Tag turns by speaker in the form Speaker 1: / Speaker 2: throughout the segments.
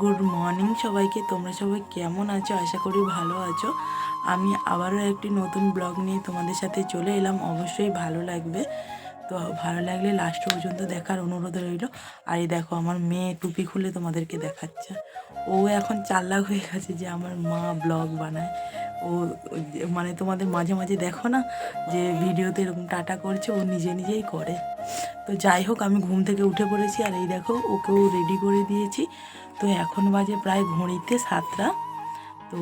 Speaker 1: Good morning সবাইকে, তোমরা সবাই কেমন আছো? আশা করি ভালো আছো। আমি আবারও একটি নতুন ব্লগ নিয়ে তোমাদের সাথে চলে এলাম। অবশ্যই ভালো লাগবে। তো ভালো লাগলে লাস্ট পর্যন্ত দেখার অনুরোধ রইল। আর এই দেখো, আমার মেয়ে টুপি খুলে তোমাদেরকে দেখাচ্ছে। ও এখন চাল্লাক হয়ে গেছে যে আমার মা ব্লগ বানায়। ও মানে তোমাদের মাঝে মাঝে দেখো না যে ভিডিওতে এরকম টাটা করছে, ও নিজে নিজেই করে। তো যাই হোক, আমি ঘুম থেকে উঠে পড়েছি আর এই দেখো, ওকেও রেডি করে দিয়েছি। তো এখন বাজে প্রায় ঘড়িতে সাতটা। তো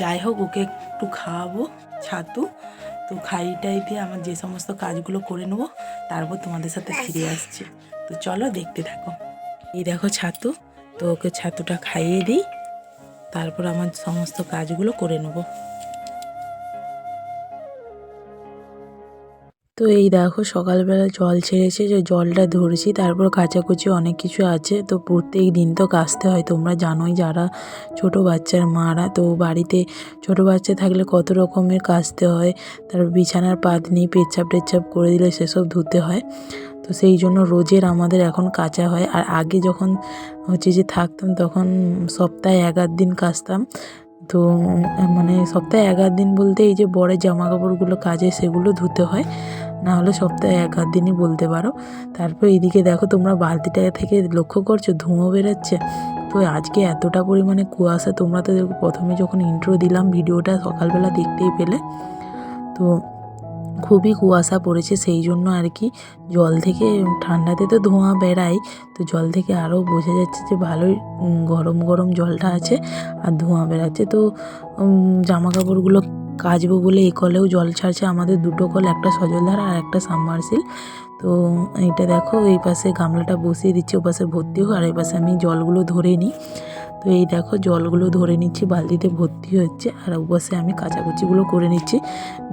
Speaker 1: যাই হোক, ওকে একটু খাওয়াবো, ছাতু। তো খাই টাই দিয়ে আমার যে সমস্ত কাজগুলো করে নেব, তারপর তোমাদের সাথে ফিরে আসছি। তো চলো দেখতে থাকো। এই দেখো ছাতু, তো ওকে ছাতুটা খাইয়ে দিই। তারপর আমার সমস্ত কাজগুলো করে নেব। তো এই দেখো সকালবেলা জল ছেড়েছে, যে জলটা ধরেছি, তারপর কাচাকুচি অনেক কিছু আছে। তো প্রত্যেক দিন তো কাচতে হয়, তোমরা জানোই যারা ছোট বাচ্চার মারা, তো বাড়িতে ছোট বাচ্চা থাকলে কত রকমের কাচতে হয়। তারপর বিছানার পাতনি পেচ্ছাপ টেচ্ছাপ করে দিলে সেসব ধুতে হয়। তো সেই জন্য রোজের আমাদের এখন কাচা হয়। আর আগে যখন হচ্ছে যে থাকতাম তখন সপ্তাহে আধ দিন কাচতাম। তো মানে সপ্তাহে আধ দিন বলতে এই যে বড়ের জামা কাপড়গুলো কাজে সেগুলো ধুতে হয়। না হলে সপ্তাহে এক আধ দিনই বলতে পারো। তারপর এদিকে দেখো তোমরা বালতিটা থেকে লক্ষ্য করছ ধুঁয়ো বেরোচ্ছে। তো আজকে এতটা পরিমাণে কুয়াশা তোমরা তো প্রথমে যখন ইন্ট্রো দিলাম, ভিডিওটা সকালবেলা দেখতেই পেলে। তো খুবই কুয়াশা পড়েছে, সেই জন্য আর কি জল থেকে, ঠান্ডাতে তো ধোঁয়া বেড়ায়, তো জল থেকে আরও বোঝা যাচ্ছে যে ভালোই গরম গরম জলটা আছে আর ধোঁয়া বেড়াচ্ছে। তো জামা কাপড়গুলো কাচবো বলে এই কলেও জল ছাড়ছে, আমাদের দুটো কল, একটা সজলধারা আর একটা সাবমার্সিল। তো এটা দেখো, এই পাশে গামলাটা বসিয়ে দিচ্ছে ও পাশে ভর্তি হোক, আর এই পাশে আমি জলগুলো ধরে নিই। তো এই দেখো জলগুলো ধরে নিচ্ছি, বালতিতে ভর্তি হচ্ছে আর ও পাশে আমি কাচাকুচিগুলো করে নিচ্ছি।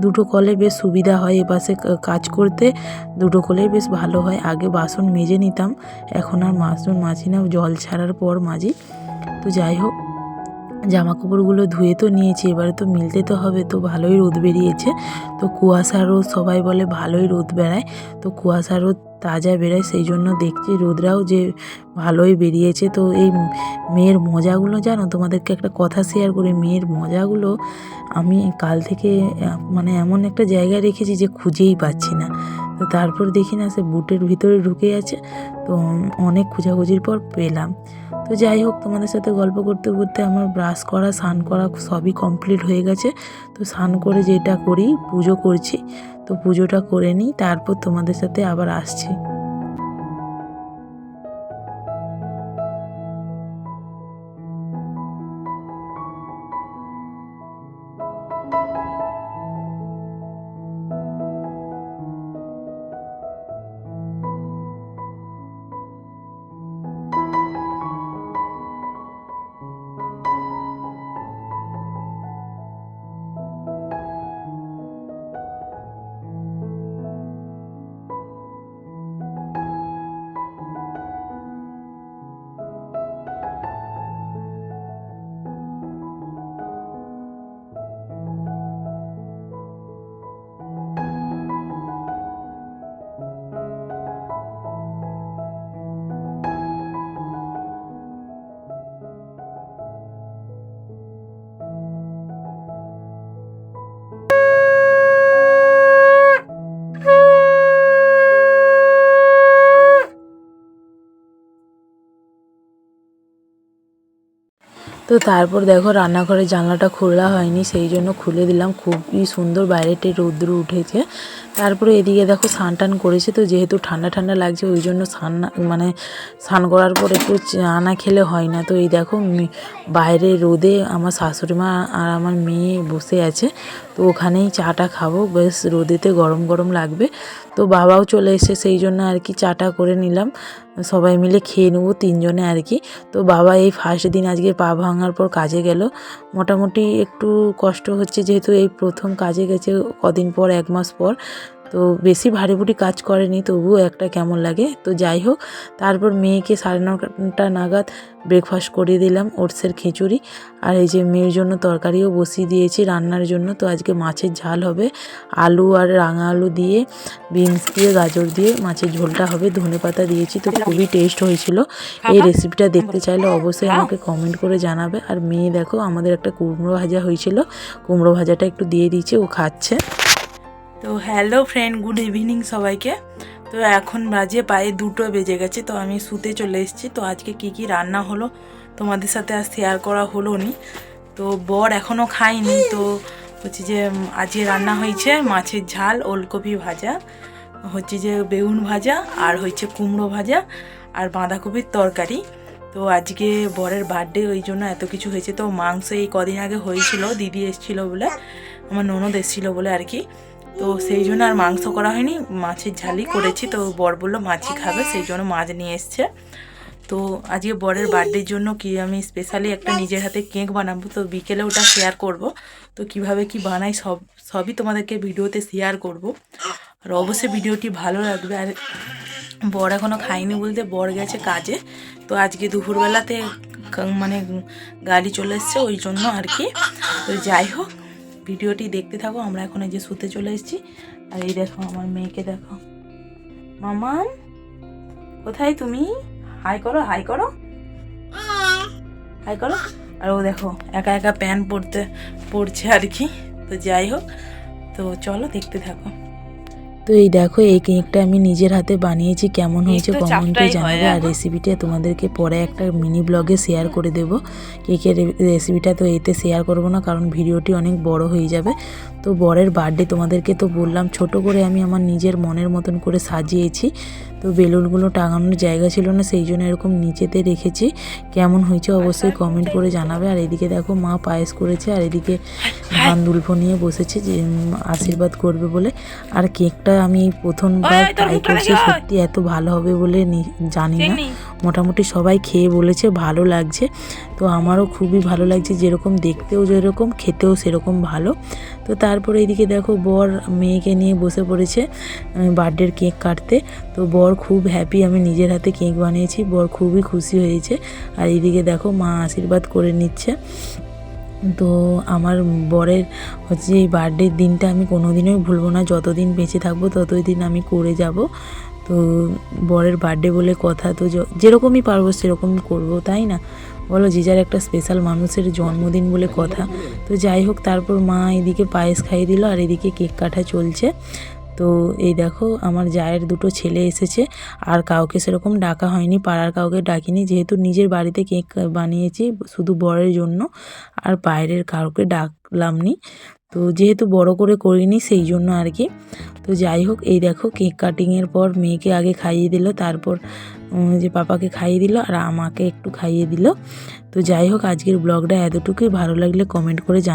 Speaker 1: দুটো কলে বেশ সুবিধা হয় এপাশে কাজ করতে। দুটো কলেই বেশ ভালো হয়। আগে বাসন মেজে নিতাম, এখন আর বাসন মাছি না, জল ছাড়ার পর মাঝি। তো যাই হোক জামা কাপড়গুলো ধুয়ে তো নিয়েছি, এবারে তো মিলতে তো হবে, তো ভালোই রোদ বেরিয়েছে। তো কুয়াশা রোদ সবাই বলে ভালোই রোদ বেড়ায়, তো কুয়াশা রোদ তাজা বেরোয় সেই জন্য দেখছি রোদরাও যে ভালোই বেরিয়েছে। তো এই মেয়ের মজাগুলো জানো? তোমাদেরকে একটা কথা শেয়ার করি, মেয়ের মজাগুলো আমি কাল থেকে মানে এমন একটা জায়গায় রেখেছি যে খুঁজেই পাচ্ছি না। তো তারপর দেখি না সে বুটের ভিতরে ঢুকে আছে, তো অনেক খোঁজাখুঁজির পর পেলাম। তো যাই হোক, তোমাদের সাথে গল্প করতে করতে আমার ব্রাশ করা, স্নান করা সবই কমপ্লিট হয়ে গেছে। তো স্নান করে যেটা করি, পুজো করছি। তো পুজোটা করে নিই, তারপর তোমাদের সাথে আবার আসছি। তো তারপর দেখো রান্নাঘরের জানলাটা খোলা হয়নি, সেই জন্য খুলে দিলাম। খুবই সুন্দর বাইরেটি রৌদ্র উঠেছে। তারপরে এদিকে দেখো স্নান টান করেছে, তো যেহেতু ঠান্ডা ঠান্ডা লাগছে, ওই জন্য স্নান মানে স্নান করার পর একটু আনা খেলে হয় না। তো এই দেখো বাইরে রোদে আমার শাশুড়ি মা আর আমার মেয়ে বসে আছে। তো ওখানেই চাটা খাব। বেশ রোদেতে গরম গরম লাগবে। তো বাবাও চলে এসে সেই জন্য আর কি চাটা করে নিলাম। সবাই মিলে খেয়ে নেব তিনজনে আর কি। তো বাবা এই ফার্স্ট দিন আজকে পা ভাঙার পর কাজে গেল। মোটামুটি একটু কষ্ট হচ্ছে যেহেতু এই প্রথম কাজে গেছে কদিন পর, এক মাস পর। তো বেশি ভারী ভুরি কাজ করেনি তবুও একটা কেমন লাগে। তো যাই হোক তারপর মেয়েকে সাড়ে নটা নাগাদ ব্রেকফাস্ট করিয়ে দিলাম ওটসের খিচুড়ি। আর এই যে মেয়ের জন্য তরকারিও বসিয়ে দিয়েছি রান্নার জন্য। তো আজকে মাছের ঝাল হবে আলু আর রাঙা আলু দিয়ে বিনস দিয়ে গাজর দিয়ে মাছের ঝোলটা হবে ধনে পাতা দিয়েছি তো খুবই টেস্ট হয়েছিল। এই রেসিপিটা দেখতে চাইলে অবশ্যই আমাকে কমেন্ট করে জানাবে। আর মেয়ে দেখো আমাদের একটা কুমড়ো ভাজা হয়েছিল কুমড়ো ভাজাটা একটু দিয়ে দিয়েছি ও খাচ্ছে। তো হ্যালো ফ্রেন্ড গুড ইভিনিং সবাইকে। তো এখন বাজে পায়ে দুটো বেজে গেছে, তো আমি শুতে চলে এসেছি। তো আজকে কি কি রান্না হলো তোমাদের সাথে আর শেয়ার করা হলো নি। তো বর এখনও খাইনি তো হচ্ছে যে আজকে রান্না হয়েছে মাছের ঝাল, ওলকপি ভাজা, হচ্ছে যে বেগুন ভাজা আর হচ্ছে কুমড়ো ভাজা আর বাঁধাকপির তরকারি। তো আজকে বরের বার্থডে ওই জন্য এত কিছু হয়েছে, তো মাংস এই কদিন আগে হয়েছিল, দিদি এসেছিল বলে, আমার ননদ এসেছিল বলে আর কি। তো সেই জন্য আর মাংস করা হয়নি। মাছের ঝালই করেছি, তো বর বলল মাছই খাবে, সেই জন্য মাছ নিয়ে এসছে। তো আজকে বরের বার্থডের জন্য কি আমি স্পেশালি একটা নিজের হাতে কেক বানাবো, তো বিকেলে ওটা শেয়ার করব। তো কীভাবে কি বানাই সব, সবই তোমাদেরকে ভিডিওতে শেয়ার করব। আর অবশ্যই ভিডিওটি ভালো লাগবে। আর বর এখনও খাইনি বলতে বর গেছে কাজে, তো আজকে দুপুরবেলাতে মানে গাড়ি চলে এসছে, ওই জন্য আর কি। তো যাই হোক ভিডিওটি দেখতে থাকো, আমরা এখন এই যে শুতে চলে এসেছি। আর এই দেখো আমার মেয়েকে দেখো। মামাম কোথায় তুমি? হাই করো হাই করো। হাই করো। আর ও দেখো, একা একা প্যান পরতে পড়ছে আর কি। তো যাই হোক, তো চলো দেখতে থাকো। তো এই দেখো এই কেকটা আমি নিজের হাতে বানিয়েছি। কেমন হয়েছে কমেন্টে জানাবে। আর রেসিপিটা তোমাদেরকে পরে একটা মিনি ব্লগে শেয়ার করে দেব। কেকের রেসিপিটা তো এতে শেয়ার করব না কারণ ভিডিওটি অনেক বড় হয়ে যাবে। তো বরের বার্থডে তোমাদেরকে তো বললাম ছোট করে আমি আমার নিজের মনের মতন করে সাজিয়েছি। তো বেলুনগুলো টাঙানোর জায়গা ছিল না সেই জন্য এরকম নিচেতে রেখেছি। কেমন হয়েছে অবশ্যই কমেন্ট করে জানাবে। আর এদিকে দেখো মা পায়েস করেছে আর এদিকে ধান দুলফো নিয়ে বসেছে যে আশীর্বাদ করবে বলে। আর কেকটা আমি প্রথমবার ট্রাই করছি সত্যি এত ভালো হবে বলে নি- জানি না। মোটামুটি সবাই খেয়ে বলেছে ভালো লাগছে। তো আমারও খুবই ভালো লাগছে যেরকম দেখতেও যেরকম, খেতেও সেরকম ভালো। তো তারপরে এদিকে দেখো বর মেয়েকে নিয়ে বসে পড়েছে বার্থডের কেক কাটতে। তো বর খুব হ্যাপি আমি নিজের হাতে কেক বানিয়েছি, বর খুবই খুশি হয়েছে। আর এদিকে দেখো মা আশীর্বাদ করে নিচ্ছে। তো আমার বরের হচ্ছে এই বার্থডের দিনটা আমি কোনোদিনই ভুলবো না, যতদিন বেঁচে থাকব ততই দিন আমি করে যাব। তো বরের বার্থডে বলে কথা, তো যেরকমই পারব সেরকমই করব, তাই না? বলো যার একটা স্পেশাল মানুষের জন্মদিন বলে কথা। তো যাই হোক, তারপর মা এদিকে পায়েস খাইয়ে দিল আর এদিকে কেক কাটা চলছে। তো এই দেখো, আমার জায়ের দুটো ছেলে এসেছে। আর কাউকে সেরকম ডাকা হয়নি, পাড়ার কাউকে ডাকিনি। যেহেতু নিজের বাড়িতে কেক বানিয়েছি, শুধু বরের জন্য। আর বাইরের কাউকে ডাকলাম নি তো যেহেতু বড় করে করিনি সেই জন্য আর কি। তো যাই হোক, এই দেখো কেক কাটিংয়ের পর মেয়েকে আগে খাইয়ে দিল, তারপর যে পাপাকে খাইয়ে দিল আর আমাকে একটু খাইয়ে দিল। তো যাই হোক, আজকের ব্লগটা এতটুকুই। ভালো লাগলে কমেন্ট করে জান